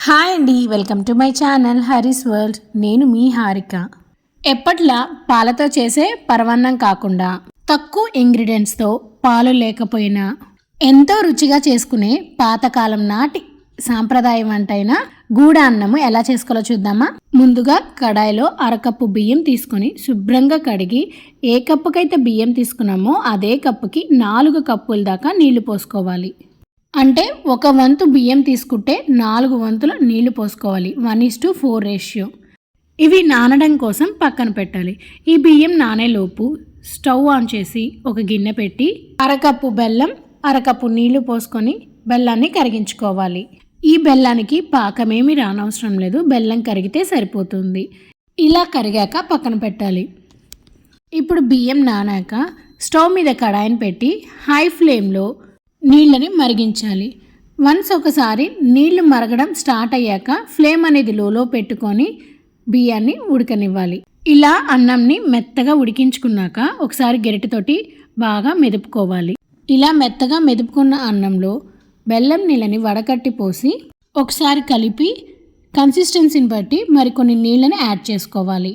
Hi అండి welcome to my channel Hari's world. నేను మీ హారిక. ఎప్పట్లా పాలతో చేసే పరవన్నం కాకుండా తక్కువ ఇంగ్రీడియంట్స్తో పాలు లేకపోయినా ఎంతో రుచిగా చేసుకునే పాతకాలం నాటి సాంప్రదాయ వంట అయిన గూడ అన్నము ఎలా చేసుకోవాలో చూద్దామా? ముందుగా కడాయిలో అరకప్పు బియ్యం తీసుకొని శుభ్రంగా కడిగి ఏ కప్పుకైతే బియ్యం తీసుకున్నామో అదే కప్పుకి నాలుగు కప్పుల దాకా నీళ్ళు పోసుకోవాలి. అంటే ఒక వంతు బియ్యం తీసుకుంటే నాలుగు వంతులు నీళ్ళు పోసుకోవాలి. One is to four ratio. ఇవి నానడం కోసం పక్కన పెట్టాలి. ఈ బియ్యం నానేలోపు స్టవ్ ఆన్ చేసి ఒక గిన్నె పెట్టి అరకప్పు బెల్లం అరకప్పు నీళ్ళు పోసుకొని బెల్లాన్ని కరిగించుకోవాలి. ఈ బెల్లానికి పాకమేమి రానవసరం లేదు. బెల్లం కరిగితే సరిపోతుంది. ఇలా కరిగాక పక్కన పెట్టాలి. ఇప్పుడు బియ్యం నానాక స్టవ్ మీద కడాయిని పెట్టి హై ఫ్లేమ్లో నీళ్ళని మరిగించాలి. వన్స్ ఒకసారి నీళ్ళు మరగడం స్టార్ట్ అయ్యాక ఫ్లేమ్ అనేది లోలో పెట్టుకొని బియ్యాన్ని ఉడకనివ్వాలి. ఇలా అన్నంని మెత్తగా ఉడికించుకున్నాక ఒకసారి గెరిటితోటి బాగా మెదుపుకోవాలి. ఇలా మెత్తగా మెదుపుకున్న అన్నంలో బెల్లం నీళ్ళని వడకట్టి పోసి ఒకసారి కలిపి కన్సిస్టెన్సీని బట్టి మరికొన్ని నీళ్ళని యాడ్ చేసుకోవాలి.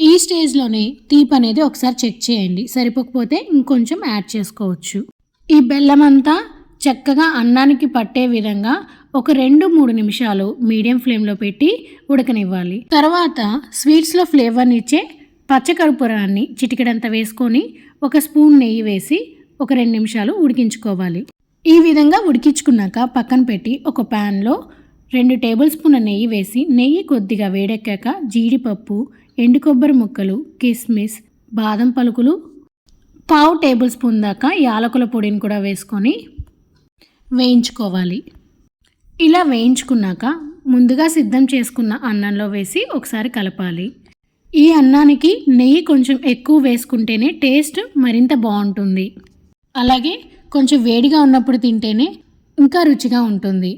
ఈ స్టేజ్లోనే తీపి అనేది ఒకసారి చెక్ చేయండి. సరిపోకపోతే ఇంకొంచెం యాడ్ చేసుకోవచ్చు. ఈ బెల్లం అంతా చక్కగా అన్నానికి పట్టే విధంగా ఒక రెండు మూడు నిమిషాలు మీడియం ఫ్లేమ్లో పెట్టి ఉడకనివ్వాలి. తర్వాత స్వీట్స్లో ఫ్లేవర్ని ఇచ్చే పచ్చకర్పూరాన్ని చిటికెడంత వేసుకొని ఒక స్పూన్ నెయ్యి వేసి ఒక రెండు నిమిషాలు ఉడికించుకోవాలి. ఈ విధంగా ఉడికించుకున్నాక పక్కన పెట్టి ఒక ప్యాన్లో రెండు టేబుల్ స్పూన్ల నెయ్యి వేసి నెయ్యి కొద్దిగా వేడెక్కాక జీడిపప్పు ఎండు కొబ్బరి ముక్కలు కిస్మిస్ బాదం పలుకులు పావు టేబుల్ స్పూన్ దాకా యాలకుల పొడిని కూడా వేసుకొని వేయించుకోవాలి. ఇలా వేయించుకున్నాక ముందుగా సిద్ధం చేసుకున్న అన్నంలో వేసి ఒకసారి కలపాలి. ఈ అన్నానికి నెయ్యి కొంచెం ఎక్కువ వేసుకుంటేనే టేస్ట్ మరింత బాగుంటుంది. అలాగే కొంచెం వేడిగా ఉన్నప్పుడు తింటేనే ఇంకా రుచిగా ఉంటుంది.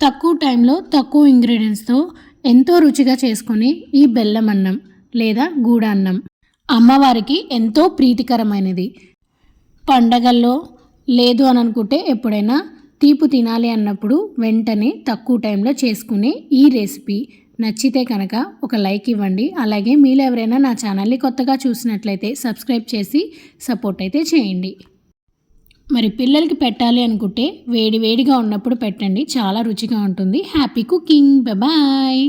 తక్కువ టైంలో తక్కువ ఇంగ్రీడియంట్స్తో ఎంతో రుచిగా చేసుకొని ఈ బెల్లం అన్నం లేదా గూడ అన్నం అమ్మవారికి ఎంతో ప్రీతికరమైనది. పండగల్లో లేదు అని అనుకుంటే ఎప్పుడైనా తీపి తినాలి అన్నప్పుడు వెంటనే తక్కువ టైంలో చేసుకునే ఈ రెసిపీ. నచ్చితే కనుక ఒక లైక్ ఇవ్వండి. అలాగే మీరు ఎవరైనా నా ఛానల్ని కొత్తగా చూసినట్లయితే సబ్స్క్రైబ్ చేసి సపోర్ట్ అయితే చేయండి. మరి పిల్లలకి పెట్టాలి అనుకుంటే వేడి వేడిగా ఉన్నప్పుడు పెట్టండి. చాలా రుచిగా ఉంటుంది. Happy cooking. బాయ్.